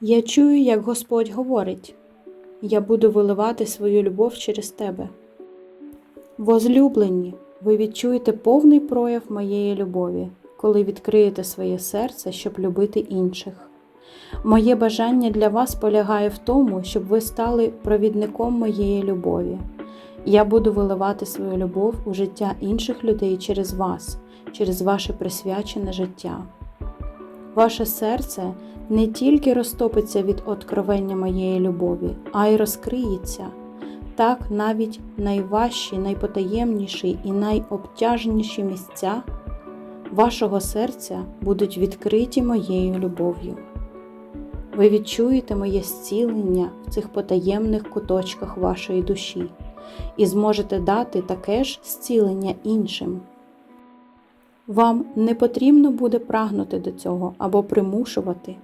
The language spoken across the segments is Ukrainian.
Я чую, як Господь говорить: Я буду виливати свою любов через тебе. Возлюблені, ви відчуєте повний прояв моєї любові, коли відкриєте своє серце, щоб любити інших. Моє бажання для вас полягає в тому, щоб ви стали провідником моєї любові. Я буду виливати свою любов у життя інших людей через вас, через ваше присвячене життя. Ваше серце не тільки розтопиться від откровення моєї любові, а й розкриється. Так навіть найважчі, найпотаємніші і найобтяжніші місця вашого серця будуть відкриті моєю любов'ю. Ви відчуєте моє зцілення в цих потаємних куточках вашої душі і зможете дати таке ж зцілення іншим. Вам не потрібно буде прагнути до цього або примушувати.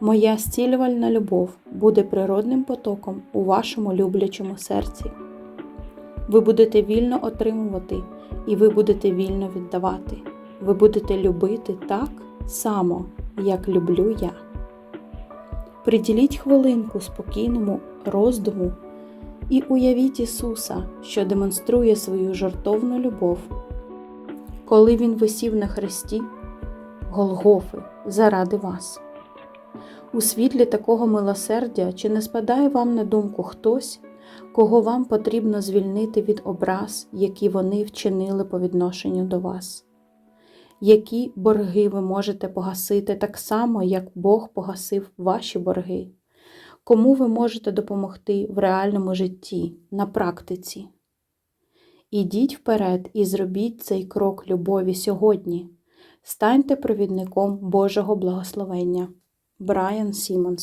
Моя зцілювальна любов буде природним потоком у вашому люблячому серці. Ви будете вільно отримувати і ви будете вільно віддавати. Ви будете любити так само, як люблю я. Приділіть хвилинку спокійному роздуму і уявіть Ісуса, що демонструє свою жартовну любов, коли Він висів на хресті Голгофи заради вас. У світлі такого милосердя чи не спадає вам на думку хтось, кого вам потрібно звільнити від образ, які вони вчинили по відношенню до вас? Які борги ви можете погасити так само, як Бог погасив ваші борги? Кому ви можете допомогти в реальному житті, на практиці? Ідіть вперед і зробіть цей крок любові сьогодні. Станьте провідником Божого благословення. Брайан Сімонс